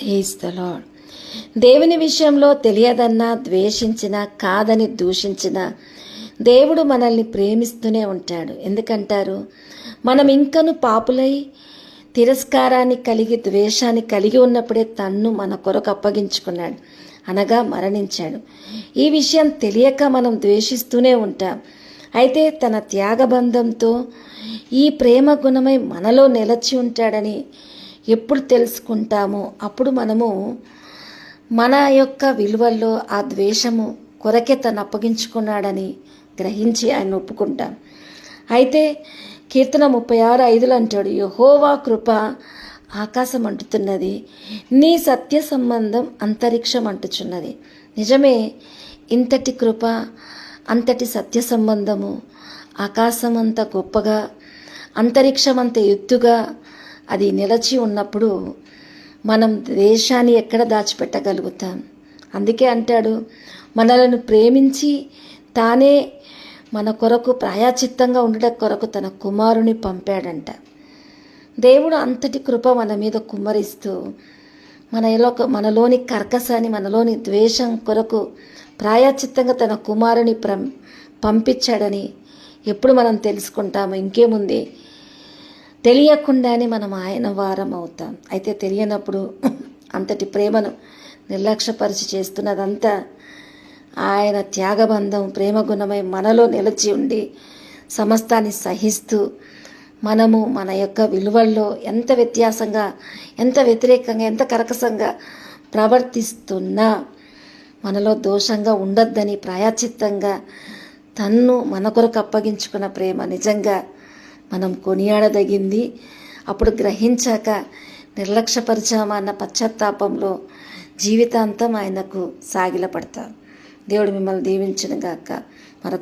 Praise the lord దేవుని విషయంలో తెలియదన్నా ద్వేషించిన కాదని దూషించిన దేవుడు మనల్ని ప్రేమిస్తూనే ఉంటాడు. ఎందుకంటారు? మనం ఇంకను పాపులై తిరస్కారాన్ని కలిగి ద్వేషాన్ని కలిగి ఉన్నప్పుడే తన్ను మన కొరకు అప్పగించుకున్నాడు. అనగా మరణించాడు. ఈ విషయం తెలియక మనం ద్వేషిస్తూనే ఉంటాం. అయితే తన త్యాగబంధంతో ఈ ప్రేమ గుణమై మనలో నిలచి ఉంటాడని ఎప్పుడు తెలుసుకుంటామో అప్పుడు మనము మన యొక్క విలువల్లో ఆ ద్వేషము కొరకే తను అప్పగించుకున్నాడని గ్రహించి ఆయన ఒప్పుకుంటాం. అయితే కీర్తన ముప్పై ఆరు ఐదులు అంటాడు యహోవా కృప ఆకాశం అంటుతున్నది నీ సత్య సంబంధం అంతరిక్షం అంటుచున్నది. నిజమే ఇంతటి కృప అంతటి సత్య సంబంధము ఆకాశం అంత గొప్పగా అంతరిక్షం అంత ఎత్తుగా అది నిలచి ఉన్నప్పుడు మనం దేశాన్ని ఎక్కడ దాచిపెట్టగలుగుతాం? అందుకే అంటాడు మనలను ప్రేమించి తానే మన కొరకు ప్రాయాచిత్తంగా ఉండడం కొరకు తన కుమారుని పంపాడంట. దేవుడు అంతటి కృప మన మీద కుమ్మరిస్తూ మనలో మనలోని కర్కసాన్ని మనలోని ద్వేషం కొరకు ప్రాయాచిత్తంగా తన కుమారుని ప్ర పంపించాడని ఎప్పుడు మనం తెలుసుకుంటాము ఇంకేముంది? తెలియకుండానే మనం ఆయన వారం అవుతాం. అయితే తెలియనప్పుడు అంతటి ప్రేమను నిర్లక్ష్యపరిచి చేస్తున్నదంతా ఆయన త్యాగబంధం ప్రేమ గుణమై మనలో నిలిచి ఉండి సమస్తాన్ని సహిస్తూ మనము మన యొక్క విలువల్లో ఎంత వ్యత్యాసంగా ఎంత వ్యతిరేకంగా ఎంత కరకసంగా ప్రవర్తిస్తున్నా మనలో దోషంగా ఉండొద్దని ప్రాయచిత్తంగా తన్ను మన కొరకు అప్పగించుకున్న ప్రేమ నిజంగా మనం కొనియాడదగింది. అప్పుడు గ్రహించాక నిర్లక్ష్యపరిచామన్న పశ్చాత్తాపంలో జీవితాంతం ఆయనకు సాగిలపడతారు. దేవుడు మిమ్మల్ని దీవించిన గాక